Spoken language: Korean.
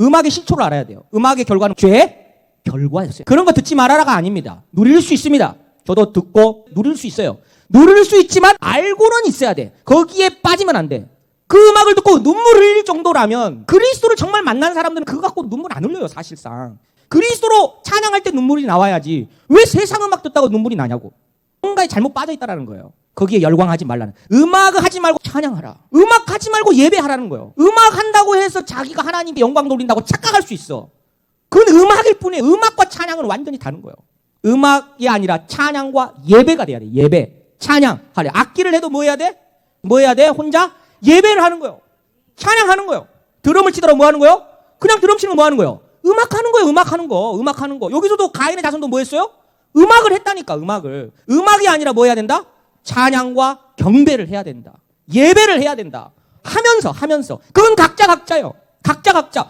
음악의 실초를 알아야 돼요. 음악의 결과는 죄, 결과였어요. 그런 거 듣지 말아라가 아닙니다. 누릴 수 있습니다. 저도 듣고 누릴 수 있어요. 누릴 수 있지만 알고는 있어야 돼. 거기에 빠지면 안 돼. 그 음악을 듣고 눈물 흘릴 정도라면 그리스도를 정말 만난 사람들은 그거 갖고 눈물 안 흘려요, 사실상. 그리스도로 찬양할 때 눈물이 나와야지. 왜 세상 음악 듣다가 눈물이 나냐고. 뭔가에 잘못 빠져 있다라는 거예요. 거기에 열광하지 말라는. 음악을 하지 말고 찬양하라. 음악 하지 말고 예배하라는 거예요. 음악 한다고 해서 자기가 하나님께 영광 돌린다고 착각할 수 있어. 그건 음악일 뿐이에요. 음악과 찬양은 완전히 다른 거예요. 음악이 아니라 찬양과 예배가 돼야 돼. 예배. 찬양. 하래. 악기를 해도 뭐 해야 돼? 뭐 해야 돼? 혼자 예배를 하는 거예요. 찬양하는 거예요. 드럼을 치더라 뭐 하는 거예요? 그냥 드럼 치는 거 뭐 하는 거예요? 음악 하는 거예요. 음악 하는 거. 음악 하는 거. 여기서도 가인의 자손도 뭐 했어요? 음악을 했다니까. 음악을. 음악이 아니라 뭐 해야 된다? 찬양과 경배를 해야 된다. 예배를 해야 된다. 하면서 하면서. 그건 각자 각자요. 각자 각자.